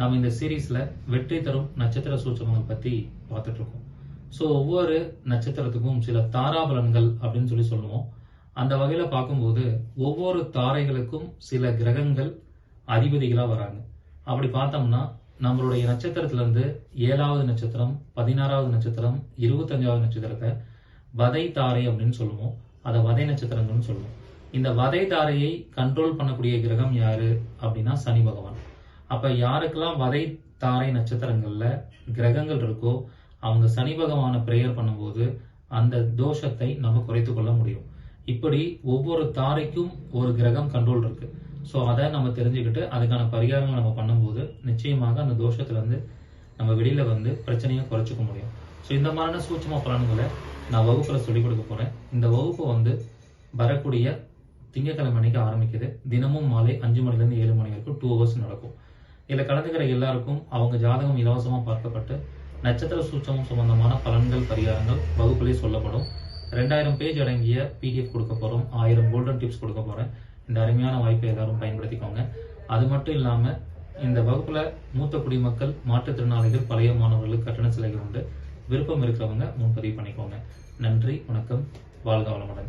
நாம் இந்த சீரீஸ்ல வெற்றி தரும் நட்சத்திர சூச்சகங்கள் பத்தி பார்த்துட்டு இருக்கோம் ஸோ ஒவ்வொரு நட்சத்திரத்துக்கும் சில தாராபலன்கள் அப்படின்னு சொல்லி சொல்லுவோம். அந்த வகையில பார்க்கும்போது ஒவ்வொரு தாரைகளுக்கும் சில கிரகங்கள் அதிபதிகளா வராங்க. அப்படி பார்த்தோம்னா நம்மளுடைய நட்சத்திரத்துல இருந்து ஏழாவது நட்சத்திரம் பதினாறாவது நட்சத்திரம் இருபத்தஞ்சாவது நட்சத்திரத்தை வதை தாரை அப்படின்னு சொல்லுவோம். அதை வதை நட்சத்திரங்கள்னு சொல்லுவோம். இந்த வதை தாரையை கண்ட்ரோல் பண்ணக்கூடிய கிரகம் யாரு? அப்படின்னா சனி பகவான். அப்ப யாருக்கெல்லாம் வதை தாரை நட்சத்திரங்கள்ல கிரகங்கள் இருக்கோ அவங்க சனி பகவான பிரேயர் பண்ணும்போது அந்த தோஷத்தை நம்ம குறைத்து கொள்ள முடியும். இப்படி ஒவ்வொரு தாரைக்கும் ஒரு கிரகம் கண்ட்ரோல் இருக்கு. ஸோ அதை நம்ம தெரிஞ்சுக்கிட்டு அதுக்கான பரிகாரங்கள் நம்ம பண்ணும்போது நிச்சயமாக அந்த தோஷத்துல இருந்து நம்ம வெளியில வந்து பிரச்சனையை குறைச்சிக்க முடியும். ஸோ இந்த மாதிரியான சூட்சம பலன்களை நான் வகுப்புல சொல்லிக் கொடுக்க போறேன். இந்த வகுப்பு வந்து வரக்கூடிய திங்கக்கிழமை அன்னைக்கு ஆரம்பிக்குது. தினமும் மாலை அஞ்சு மணிலேருந்து ஏழு மணி வரைக்கும் டூ ஹவர்ஸ் நடக்கும். இதில் கலந்துகிற எல்லாருக்கும் அவங்க ஜாதகம் இலவசமாக பார்க்கப்பட்டு நட்சத்திர சூட்சமம் சம்பந்தமான பலன்கள் பரிகாரங்கள் வகுப்பிலே சொல்லப்படும். ரெண்டாயிரம் பேஜ் அடங்கிய பிடிஎஃப் கொடுக்க போகிறோம் ஆயிரம் கோல்டன் டிப்ஸ் கொடுக்க போகிறேன் இந்த அருமையான வாய்ப்பை எல்லாரும் பயன்படுத்திக்கோங்க. அது மட்டும் இல்லாமல் இந்த வகுப்புல மூத்த குடிமக்கள் மாற்றுத்திறனாளிகள் பழைய மாணவர்களுக்கு கட்டண சிலைகள் உண்டு. விருப்பம் இருக்கிறவங்க முன்பதிவு பண்ணிக்கோங்க. நன்றி வணக்கம். வாழ்க வளமுடன்.